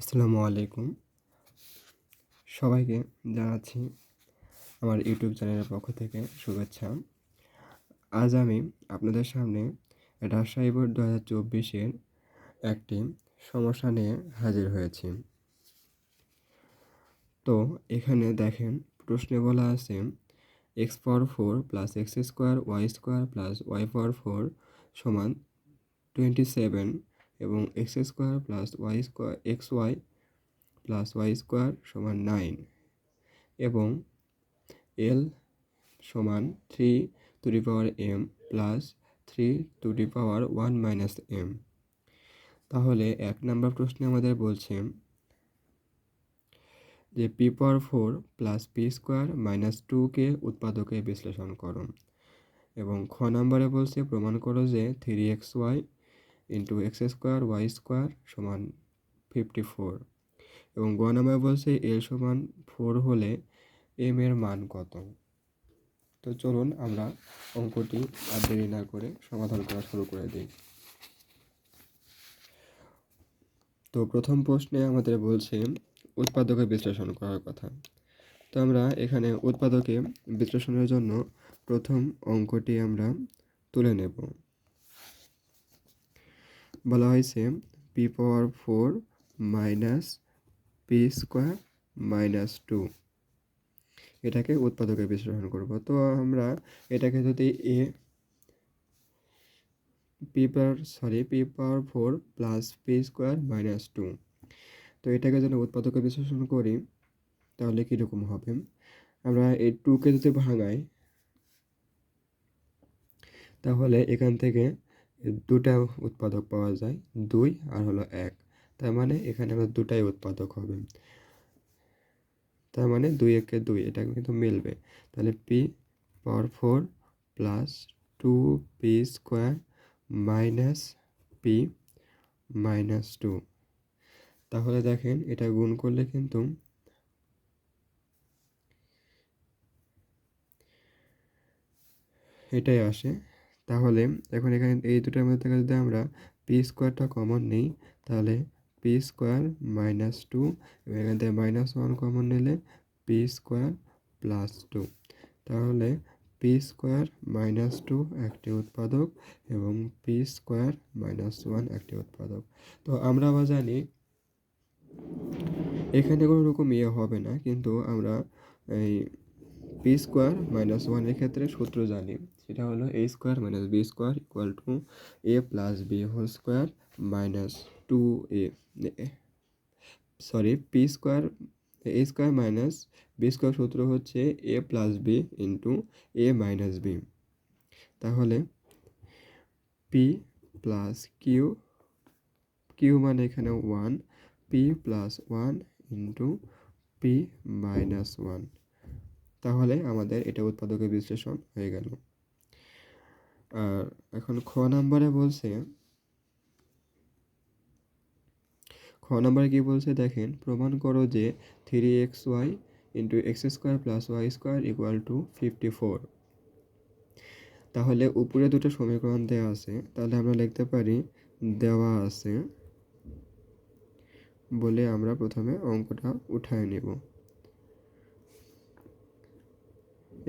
আসসালামু আলাইকুম। সবাইকে জানাচ্ছি আমার ইউটিউব চ্যানেলের পক্ষ থেকে শুভেচ্ছা। আজ আমি আপনাদের সামনে রাজশাহী বোর্ড দু হাজার চব্বিশের একটি সমস্যা নিয়ে হাজির হয়েছি। তো এখানে দেখেন, প্রশ্নে বলা আছে X power four plus X square Y square plus Y power four সমান টোয়েন্টি সেভেন এবং X square plus Y square X Y plus Y square সমান নাইন এবং এল সমান three two the power M plus three two the power one minus M তাহলে এক নম্বর প্রশ্নে আমাদের বলছে যে P power four plus P square minus টুকে উৎপাদকে বিশ্লেষণ করো এবং খ নম্বরে বলছে প্রমাণ করো যে three X Y into X square Y square সমান ফিফটি ফোর এবং গ বলছে এল সমান ফোর হলে এম এর মান কত? তো চলুন আমরা অঙ্কটি আর দেরি না করে সমাধান করা শুরু করে দিই। তো প্রথম প্রশ্নে আমাদের বলছে উৎপাদকে বিশ্লেষণ করার কথা। তো আমরা এখানে উৎপাদকে বিশ্লেষণের জন্য প্রথম অঙ্কটি আমরা তুলে নেব। বলা হয়েছে, P power four minus P square minus two. এটাকে উৎপাদকে বিশ্লেষণ করব। তো আমরা এটাকে যদি এ, P power sorry P power four plus P square minus two. তো এটাকে যদি উৎপাদকে বিশ্লেষণ করি, তাহলে কীরকম হবে? আমরা এই টুকে যদি ভাঙাই, তাহলে এখান থেকে দুটা উৎপাদক পাওয়া যায়, দুই আর হলো এক। তার মানে এখানে আমার দুটাই উৎপাদক হবে। তার মানে দুই একে দুই, এটা কিন্তু মিলবে। তাহলে P power four plus two P square minus P minus two. তাহলে দেখেন এটা গুণ করলে কিন্তু এটাই আসে। তাহলে এখন এখানে এই দুটোর মধ্যে থেকে যদি আমরা পি স্কোয়ারটা কমন নিই, তাহলে পি স্কোয়ার মাইনাস টু এবং এখান থেকে মাইনাস ওয়ান কমন নিলে পি স্কোয়ার প্লাস টু তাহলে পি স্কোয়ার মাইনাস টু একটি উৎপাদক এবং পি স্কোয়ার মাইনাস ওয়ান একটি উৎপাদক। তো আমরা আবার জানি এখানে কোনো রকম ইয়ে হবে না, কিন্তু আমরা এই পি স্কোয়ার মাইনাস ওয়ানের ক্ষেত্রে সূত্র জানি। সেটা হলো A square minus B square equal to A plus B whole square minus two A sorry P square A square minus B square সূত্র হচ্ছে A plus B into A minus B তাহলে P plus Q Q মানে এখানে one P plus one into P minus one তাহলে আমাদের এটা উৎপাদকের বিশ্লেষণ হয়ে গেল। আর এখন খ নাম্বারে বলছে, খ নাম্বারে কি বলছে দেখেন, প্রমাণ করো যে three X Y into X square plus Y square equal to fifty four তাহলে উপরে দুটো সমীকরণ দেওয়া আছে, তাহলে আমরা লিখতে পারি দেওয়া আছে বলে আমরা প্রথমে অঙ্কটা উঠায় নেব।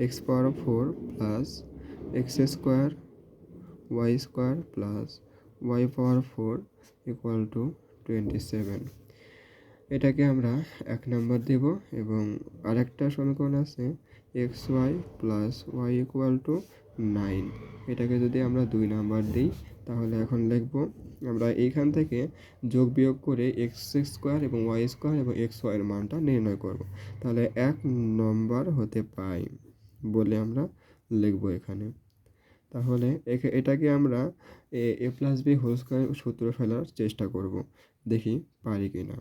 X power four plus X square Y square plus Y power four equal to twenty seven এটাকে আমরা এক নাম্বার দেব এবং আরেকটা সমীকরণ আছে X Y plus Y equal to nine. এটাকে যদি আমরা দুই নাম্বার দিই, তাহলে এখন লিখব আমরা এইখান থেকে যোগ বিয়োগ করে এক্স স্কোয়ার এবং ওয়াই স্কোয়ার এবং এক্স ওয়াইয়ের মানটা নির্ণয় করব। তাহলে এক নম্বর হতে পাই। বলে আমরা লিখব এখানে। তাহলে এটাকে আমরা A plus B whole square সূত্র ফেলার চেষ্টা করব। দেখি পারি কি না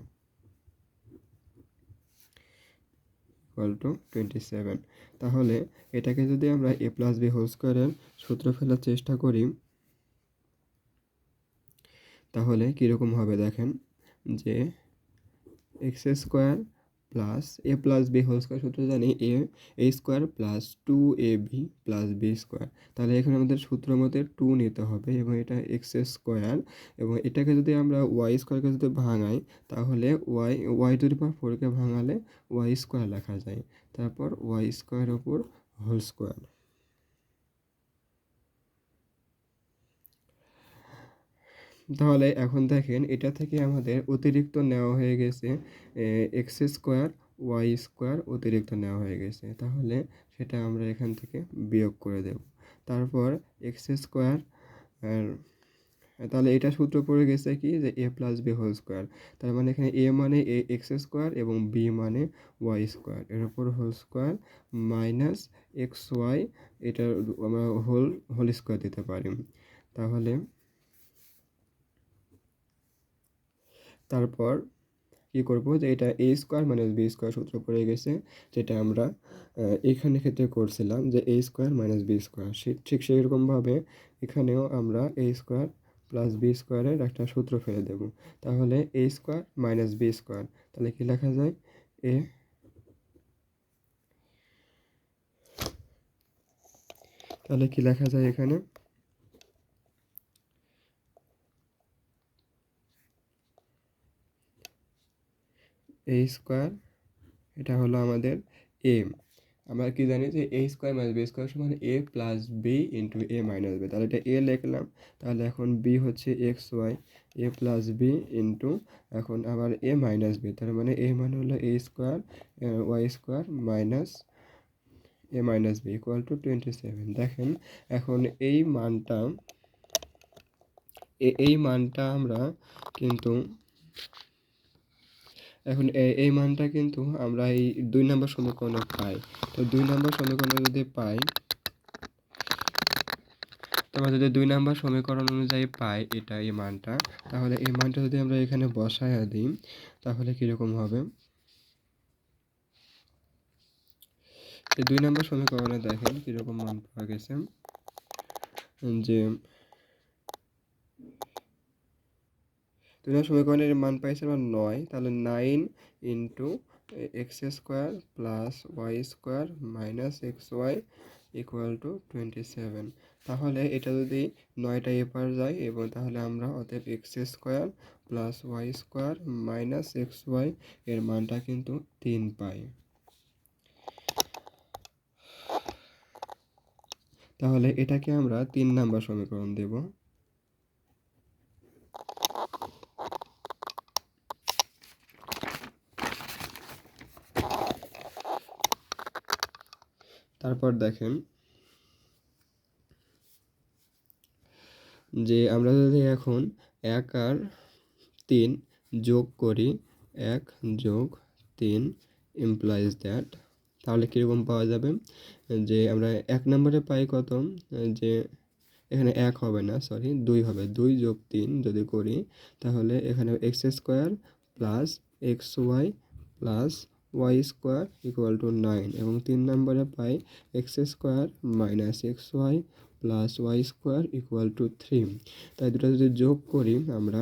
ইকুয়াল টু টোয়েন্টি সেভেন তাহলে এটাকে যদি আমরা এ প্লাস বি হোল স্কোয়ারের সূত্র ফেলার চেষ্টা করি, তাহলে কীরকম হবে দেখেন যে X square plus A plus B whole square সূত্র জানি A A square plus two A B plus B square তাহলে এখানে আমাদের সূত্র মতে টু নিতে হবে এবং এটা এক্স স্কোয়ার এবং এটাকে যদি আমরা ওয়াই স্কোয়ারকে যদি ভাঙাই, তাহলে ওয়াই ওয়াই টু পাওয়ার ফোরকে ভাঙালে ওয়াই স্কোয়ার লেখা যায়। তারপর ওয়াই স্কোয়ারের ওপর হোল স্কোয়ার তাহলে এখন দেখেন এটা থেকে আমাদের অতিরিক্ত নেওয়া হয়ে গেছে এক্স স্কোয়ার, ওয়াই স্কোয়ার অতিরিক্ত নেওয়া হয়ে গেছে। তাহলে সেটা আমরা এখান থেকে বিয়োগ করে দেব। তারপর এক্স স্কোয়ার তাহলে এটা সূত্র পড়ে গেছে কি যে A plus B whole square. তার মানে এখানে এ মানে এ, এক্স স্কোয়ার এবং বি মানে ওয়াই স্কোয়ার। এর উপর whole square minus X Y এটা আমরা হোল হোল স্কোয়ার দিতে পারি। তাহলে তারপর কি করব যে এটা A square minus B square সূত্র পড়ে গেছে, যেটা আমরা এখানে ক্ষেত্রে করছিলাম যে A square minus B square ঠিক সেই রকমভাবে এখানেও আমরা এ স্কোয়ার প্লাস বি স্কোয়ারের একটা সূত্র ফেলে দেব। তাহলে A square minus B square তাহলে কি লেখা যায়? এ তাহলে কি লেখা যায় এখানে? এ স্কোয়ার এটা হলো আমাদের এ আমরা কি জানি যে A square minus B square সমান A plus B into A minus B তাহলে এটা এ লিখলাম, তাহলে এখন বি হচ্ছে X Y A plus B into এখন আবার এ মাইনাস বি তার মানে এ মানে হলো A square Y square minus A minus B equal to twenty seven দেখেন, এখন এই মানটা এই মানটা আমরা কিন্তু এখন এই মানটা কিন্তু আমরা এই দুই নম্বর সমীকরণে পাই। তো দুই নম্বর সমীকরণে যদি পাই তোমরা যদি দুই নম্বর সমীকরণ অনুযায়ী পাই এটা, এই মানটা, তাহলে এই মানটা যদি আমরা এখানে বসায় দিই, তাহলে কীরকম হবে? দুই নম্বর সমীকরণে দেখেন কীরকম মান পাওয়া গেছে। যে দুই সমীকরণের মান পাইছে আমরা নয়, তাহলে nine into X square plus Y square minus X Y equal to twenty seven তাহলে এটা যদি নয়টা এপার যায়, এবং তাহলে আমরা অতএব X square plus Y square minus X Y এর মানটা কিন্তু তিন পাই। তাহলে এটাকে আমরা তিন নাম্বার সমীকরণ দেব। তারপর দেখেন। যে আমরা যদি এখন এক আর তিন যোগ করি, এক যোগ তিন ইমপ্লয়িজ দ্যাট তাহলে কীরকম পাওয়া যাবে? যে আমরা এক নম্বরে পাই কত? যে এখানে এক হবে না সরি দুই হবে। দুই যোগ তিন যদি করি, তাহলে এখানে X square plus X Y plus Y square equal to nine এবং তিন নম্বরে পাই X square minus X Y plus Y square equal to three তাই দুটো যদি যোগ করি আমরা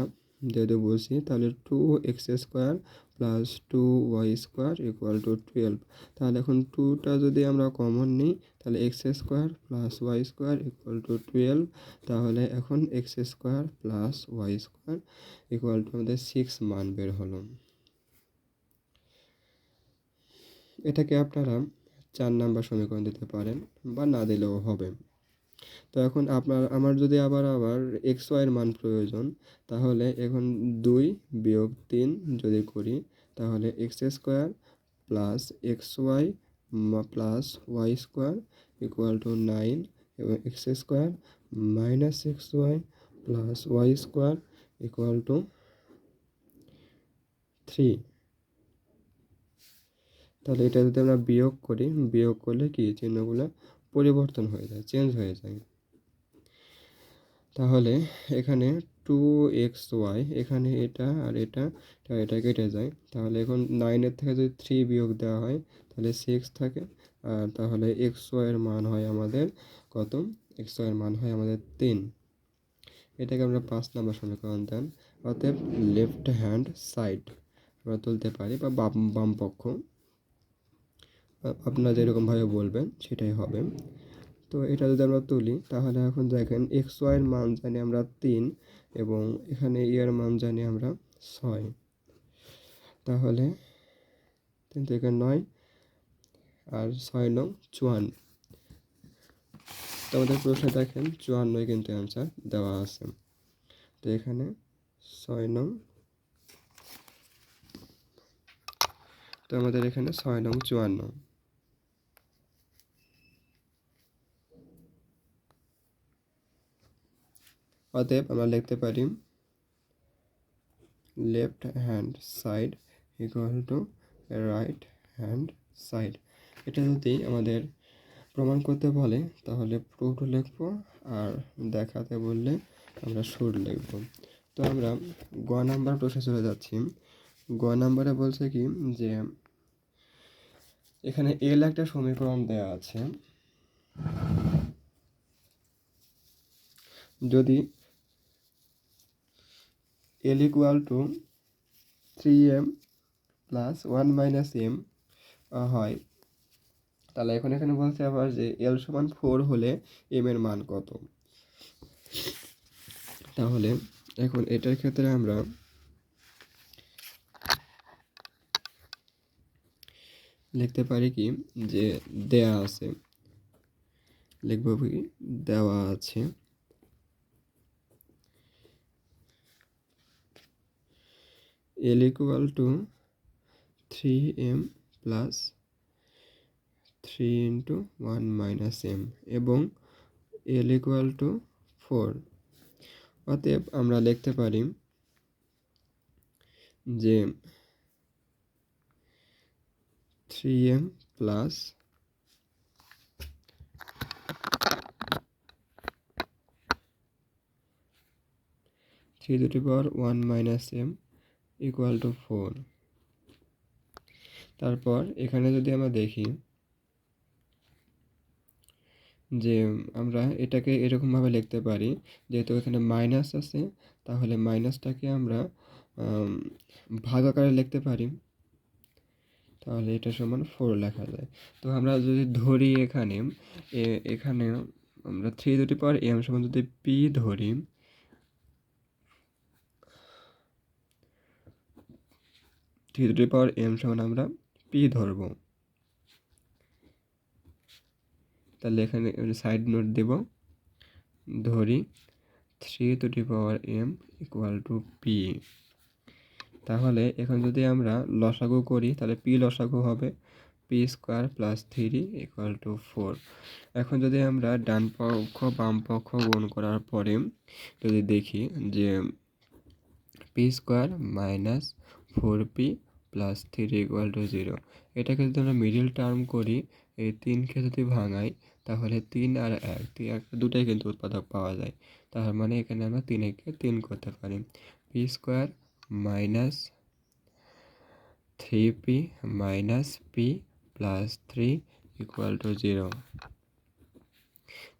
যেহেতু বলছি তাহলে two X square plus two Y square equal to twelve তাহলে এখন টুটা যদি আমরা কমন নিই, তাহলে X square plus Y square equal to twelve তাহলে এখন X square plus Y square equal to আমাদের সিক্স মান বের হলো। এটাকে আপনারা চার নাম্বার সমীকরণ দিতে পারেন বা না দিলেও হবে। তো এখন আপনার, আমার যদি আবার আবার এক্স ওয়াইয়ের মান প্রয়োজন, তাহলে এখন দুই বিয়োগ তিন যদি করি, তাহলে X square plus X Y plus Y square equal to nine এবং X square minus X Y plus Y square equal to three তাহলে এটা যদি আমরা বিয়োগ করি, বিয়োগ করলে কি? চিহ্নগুলো পরিবর্তন হয়ে যায় চেঞ্জ হয়ে যায়। তাহলে এখানে টু এক্স ওয়াই এখানে এটা আর এটা এটা কেটে যায়। তাহলে এখন নাইনের থেকে যদি থ্রি বিয়োগ দেওয়া হয়, তাহলে সিক্স থাকে। আর তাহলে এক্স ওয়াইয়ের মান হয় আমাদের কত? এক্স ওয়াইয়ের মান হয় আমাদের তিন। এটাকে আমরা পাঁচ নম্বর সমীকরণ দেন। অতএব লেফট হ্যান্ড সাইড আমরা তুলতে পারি, বা বাম বাম পক্ষ। আপনারা যেরকমভাবে বলবেন, সেটাই হবে। তো এটা যদি আমরা তুলি, তাহলে এখন দেখেন এক্স ওয়াইয়ের মান জানি আমরা তিন এবং এখানে ইয়ের মান জানি আমরা ছয়। তাহলে তিন থেকে নয় আর ছয় নং চুয়ান্ন। তো আমাদের প্রশ্নে দেখেন চুয়ান্নই কিন্তু অ্যান্সার দেওয়া আছে। তো এখানে ছয় নং তো আমাদের এখানে ছয় নং চুয়ান্ন। অতএব আমরা লিখতে পারি left hand side equal to right hand side এটা যদি আমাদের প্রমাণ করতে বলে, তাহলে প্রুফ লিখব আর দেখাতে বললে আমরা সুর লিখব। তো আমরা গ নাম্বার প্রশ্নে চলে যাচ্ছি। গ নাম্বারে বলছে কি যে, এখানে এল একটা সমীকরণ দেওয়া আছে। যদি L equal to three M plus one minus M হয়। তাহলে এখন এখানে বলছে আবার যে এল সমান ফোর হলে এম এর মান কত? তাহলে এখন এটার ক্ষেত্রে আমরা লিখতে পারি কি যে দেয়া আছে। লিখব কি? দেওয়া আছে। L equal to three M plus three into one minus M এবং এল ইকুয়াল টু ফোর। অতএব আমরা লিখতে পারি যে three M plus three two power one minus M equal to four তারপর এখানে যদি আমরা দেখি যে আমরা এটাকে এরকমভাবে লিখতে পারি, যেহেতু এখানে মাইনাস আছে, তাহলে মাইনাসটাকে আমরা ভাগ আকারে লিখতে পারি। তাহলে এটা সমান ফোর লেখা যায়। তো আমরা যদি ধরি এখানে এখানে আমরা থ্রি দুটি পর এম সমান যদি পি ধরি থ্রি দুটি পাওয়ার এম সমান আমরা পি ধরব। তাহলে এখানে সাইড নোট দেব। ধরি three two the power M equal to P তাহলে এখন যদি আমরা লসাগু করি, তাহলে পি লসাগু হবে। P square plus three equal to four এখন যদি আমরা ডান পক্ষ, বাম পক্ষ গুণ করার পরে যদি দেখি যে P square minus four P plus three equal to zero এটাকে যদি আমরা মিডিল টার্ম করি, এই তিনকে যদি ভাঙাই, তাহলে তিন আর এক, তিন এক, দুটাই কিন্তু উৎপাদক পাওয়া যায়। তার মানে এখানে আমরা তিনেকে তিন করতে পারি। P square minus three P minus P plus three equal to zero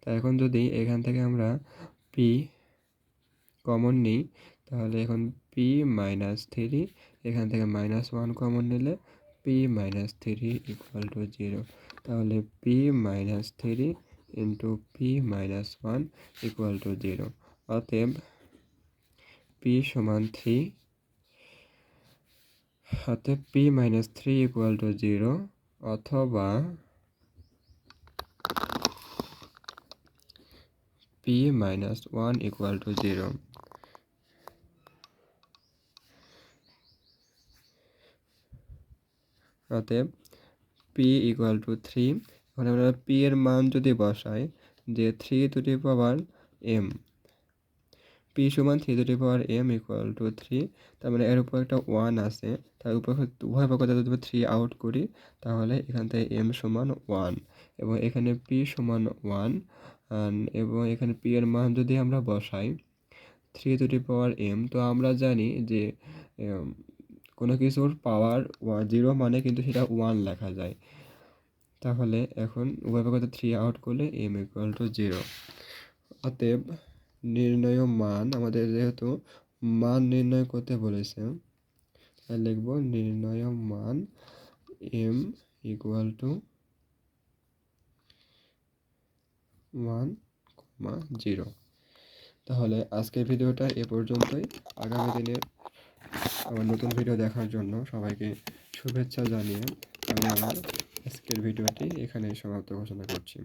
তা এখন যদি এখান থেকে আমরা পি কমন নিই, তাহলে এখন পি মাইনাস থ্রি এখান থেকে মাইনাস ওয়ান কমন নিলে P minus three equal to zero তাহলে P minus three into P minus one equal to zero অতএব পি সমান থ্রি অতএব P minus three equal to zero অথবা P minus one equal to zero অতএব P equal to three এখন আমরা P এর মান যদি বসাই, যে three to the power M P সমান three to the power M equal to three তার মানে এর উপর একটা ওয়ান আছে, তার উপর উভয় পক্ষ যদি থ্রি আউট করি, তাহলে এখান থেকে এম সমান ওয়ান এবং এখানে পি সমান ওয়ান এবং এখানে পি এর মান যদি আমরা বসাই three to the power M তো আমরা জানি যে কোনো কিছুর পাওয়ার ওয়ান জিরো মানে কিন্তু সেটা ওয়ান লেখা যায়। তাহলে এখন উভয় থ্রি আউট করলে এম ইকুয়াল টু জিরো অতএব নির্ণয় মান, আমাদের যেহেতু মান নির্ণয় করতে বলেছে তাই লিখব নির্ণয় মান M equal to one comma zero তাহলে আজকের ভিডিওটা এ পর্যন্তই। আগামী দিনে আমার নতুন ভিডিও দেখার জন্য সবাইকে শুভেচ্ছা জানিয়ে আমি আমার আজকের ভিডিওটি এখানেই সমাপ্ত ঘোষণা করছি।